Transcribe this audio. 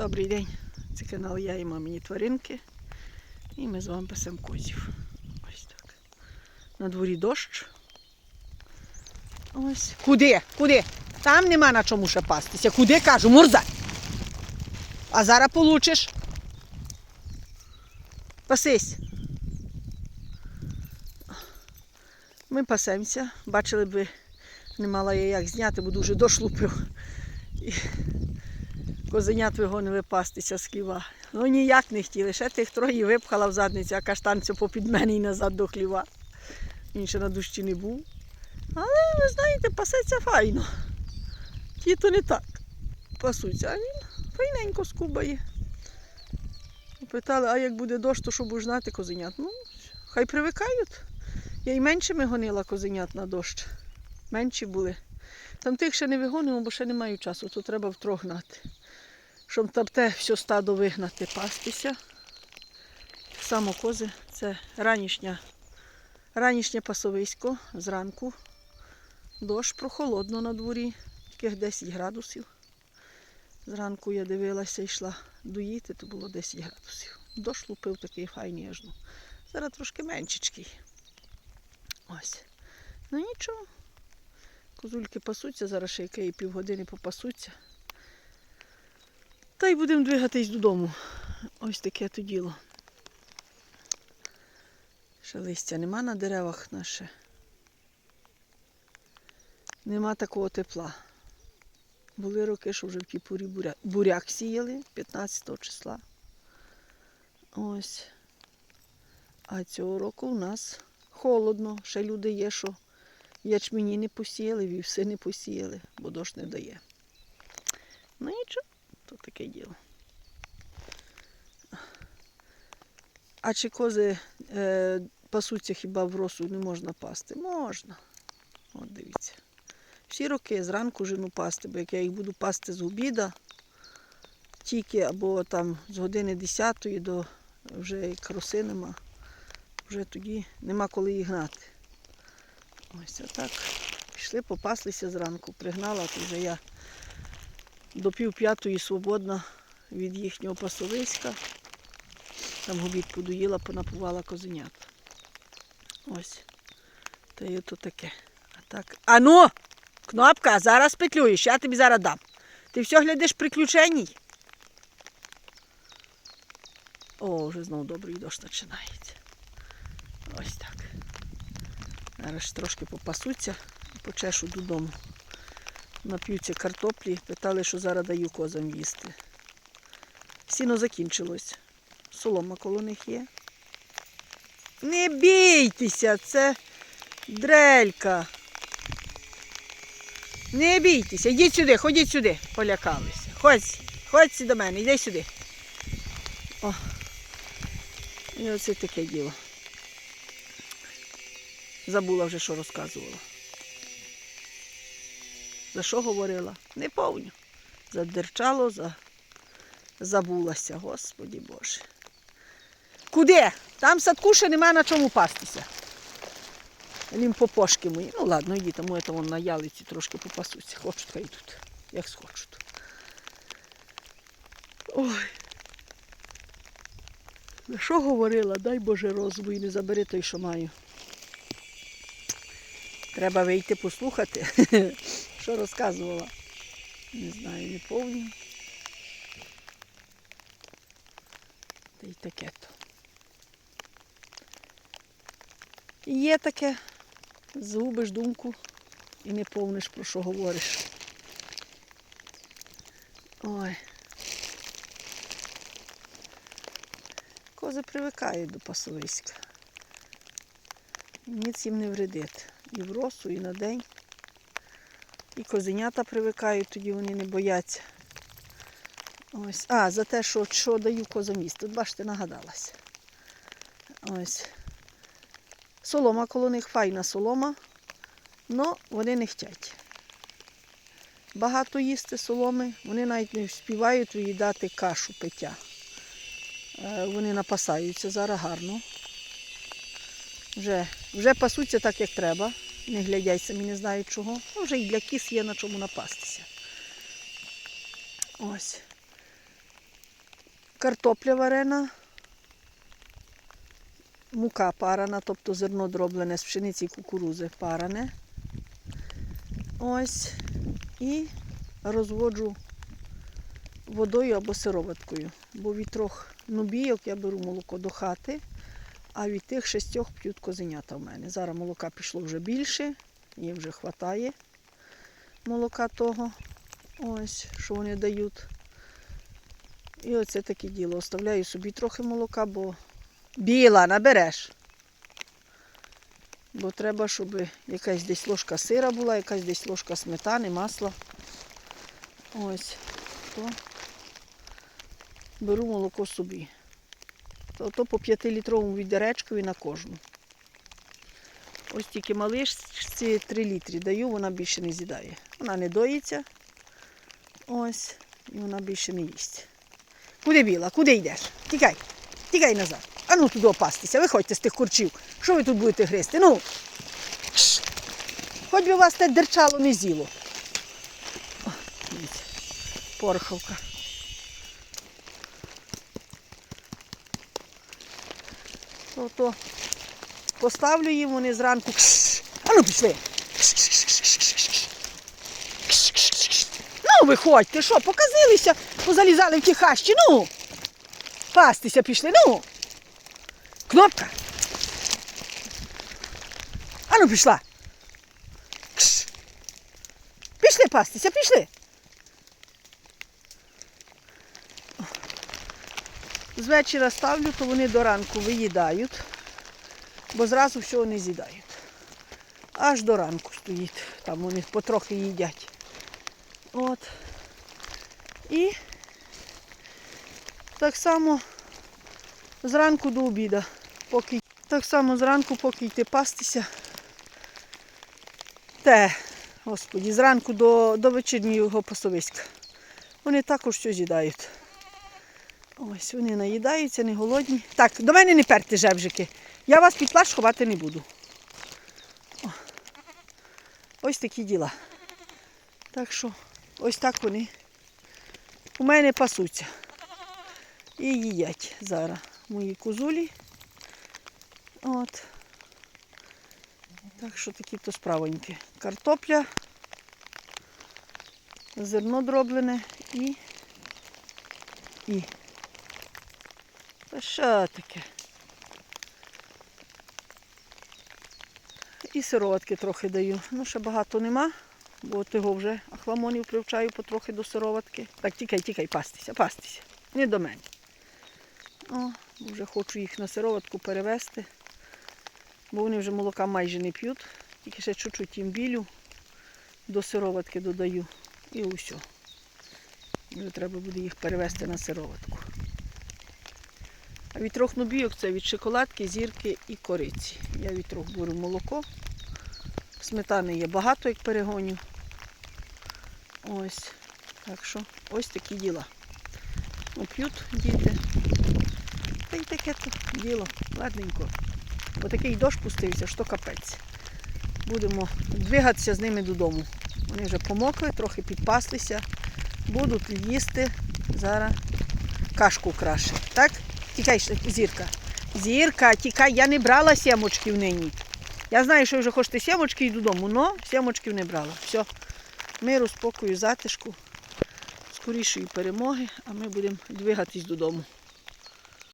Добрий день. Це канал Я і мамині тваринки. І ми з вами пасемо козів. Ось так. На дворі дощ. Ось. Куди? Куди? Там нема на чому ще пастися. Куди кажу, мурза. А зараз получиш. Пасись. Ми пасемося. Бачили б ви, не мала я як зняти, бо дуже дощ лупив. Козенят вигонили пастися з хліва. Ну ніяк не хотіли. Ще тих троє випхала в задницю, а каштан це попід мене і назад до хліва. Ще на дощі не був. Але, ви знаєте, пасеться файно. Ті то не так. Пасуться, а він файненько скубає. Питали, а як буде дощ, то що будеш знати козенят? Ну, хай привикають. Я й меншими гонила козенят на дощ. Менші були. Там тих ще не вигонимо, бо ще не маю часу, то треба втрох гнати. Щоб там те все стадо вигнати, пастися. Само кози це ранішня, ранішнє пасовисько зранку. Дощ прохолодно на дворі, яких 10 градусів. Зранку я дивилася, йшла доїти, то було 10 градусів. Дощ лупив такий файний аж. ну. Зараз трошки меншечкий. Ось. Ну нічого. Козульки пасуться, зараз ще якої півгодини попасуться. Та й будемо двигатись додому. Ось таке то діло. Ще листя нема на деревах наше. Нема такого тепла. Були роки, що вже в Кіпурі буря... буряк сіяли 15 числа. Ось. А цього року у нас холодно. Ще люди є, що ячмені не посіяли, вівси не посіяли, бо дощ не дає. Ну нічого, то таке діло. А чи кози е, пасуться хіба в росу не можна пасти? Можна. От дивіться. Всі роки зранку жену пасти, бо як я їх буду пасти з обіда, тільки або там з години 10 до вже як роси нема, вже тоді нема коли їх гнати. Ось отак. Пішли, попаслися зранку, пригнала, то вже я до пів п'ятої свободна від їхнього пасовиська. Там обід подоїла, понапувала козенят. Ось. Та є то таке. А так. Ану! Кнопка, зараз петлюєш, я тобі зараз дам. Ти все глядиш приключеній? О, вже знову добрий дощ починається. Ось так. Зараз трошки попасуться і почешу додому. Нап'ються картоплі, питали, що зараз даю козам їсти. Сіно закінчилось. Солома коло них є. Не бійтеся, це дрелька. Не бійтеся, йдіть сюди, ходіть сюди, полякалися. Ходь, ходь до мене, йди сюди. О. І оце таке діло. Забула вже, що розказувала. За що говорила? Не повню. Задерчало, за... забулася, Господі Боже. Куди? Там садку ще немає на чому пастися. Лімпопошки мої. Ну ладно, йдіть, тому я на ялиці трошки попасуться. Хочуть, хай йдуть, як схочуть. Ой. За що говорила? Дай Боже розуму і не забери той, що маю. Треба вийти послухати, що розказувала. Не знаю, не повні. Та й таке то. Є таке, згубиш думку і не повниш, про що говориш. Ой. Кози привикають до пасовиська. Ніц їм не вредить. І в росу, і на день. І козенята привикають, тоді вони не бояться. Ось. А, за те, що, що даю козаміст. Тут бачите, нагадалася. Ось. Солома коло них файна солома, але вони не хочуть. Багато їсти соломи, вони навіть не співають виїдати кашу пиття. Е, Вони напасаються зараз гарно. Вже, вже пасуться так, як треба. Не глядять самі, не знають чого. Ну, вже і для кіс є на чому напастися. Ось. картопля варена, мука парана, тобто зерно дроблене з пшениці і кукурузи паране. Ось. І розводжу водою або сироваткою. Бо від трьох нубійок я беру молоко до хати, а від тих шістьох п'ють козенята в мене. Зараз молока пішло вже більше, їм вже вистачає молока того, ось, що вони дають. І оце таке діло. Оставляю собі трохи молока, бо біла набереш. Бо треба, щоб якась десь ложка сира була, якась десь ложка сметани, масла. Ось. То беру молоко собі. То, то по 5-літровому відеречкові на кожну. Ось тільки малишці 3 літри даю, вона більше не з'їдає. Вона не доїться. Ось, і вона більше не їсть. Куди біла? Куди йдеш? Тікай, тікай назад. А ну туди опастися, виходьте з тих курчів. Що ви тут будете гризти? Ну. Хоч би вас те дерчало не з'їло. О, дивіться, пороховка. То-то поставлю їм, вони зранку. А ну пішли. Ну, виходьте, що, показилися, позалізали в ті хащі, ну. Пастися пішли, ну. Кнопка. А ну пішла. Пішли пастися, пішли. З вечора ставлю, то вони до ранку виїдають, бо зразу всього не з'їдають. Аж до ранку стоїть. Там вони потрохи їдять. От. І так само зранку до обіду. Поки, так само зранку, поки йти пастися. Те, господі, зранку до, до вечірнього пасовиська. Вони також все з'їдають. Ось вони наїдаються, не голодні. Так, до мене не перте жевжики. Я вас під плащ ховати не буду. О. Ось такі діла. Так що, ось так вони у мене пасуться. І їдять зараз мої козулі. От. Так що такі то справоньки. Картопля, зерно дроблене і. І. Що таке? І сироватки трохи даю. Ну, ще багато нема, бо того вже ахламонів привчаю потрохи до сироватки. Так, тікай, тікай, пастися, пастися. Не до мене. О, вже хочу їх на сироватку перевезти, бо вони вже молока майже не п'ють. Тільки ще чуть-чуть їм білю до сироватки додаю. І усе. Вже треба буде їх перевезти на сироватку. А від трьох нобійок це від шоколадки, зірки і кориці. Я від трьох беру молоко. Сметани є багато, як перегонів. Ось. Так що ось такі діла. Ну, п'ють діти. Та й таке то діло. Ладненько. Бо такий дощ пустився, що капець. Будемо двигатися з ними додому. Вони вже помокли, трохи підпаслися. Будуть їсти зараз кашку краще. Так? Тікай, зірка. Зірка, тікай, я не брала сімочків нині. Я знаю, що ви вже хочете сімочки йду додому, але сімочків не брала. Все. Миру, спокою, затишку, скорішої перемоги, а ми будемо двигатись додому.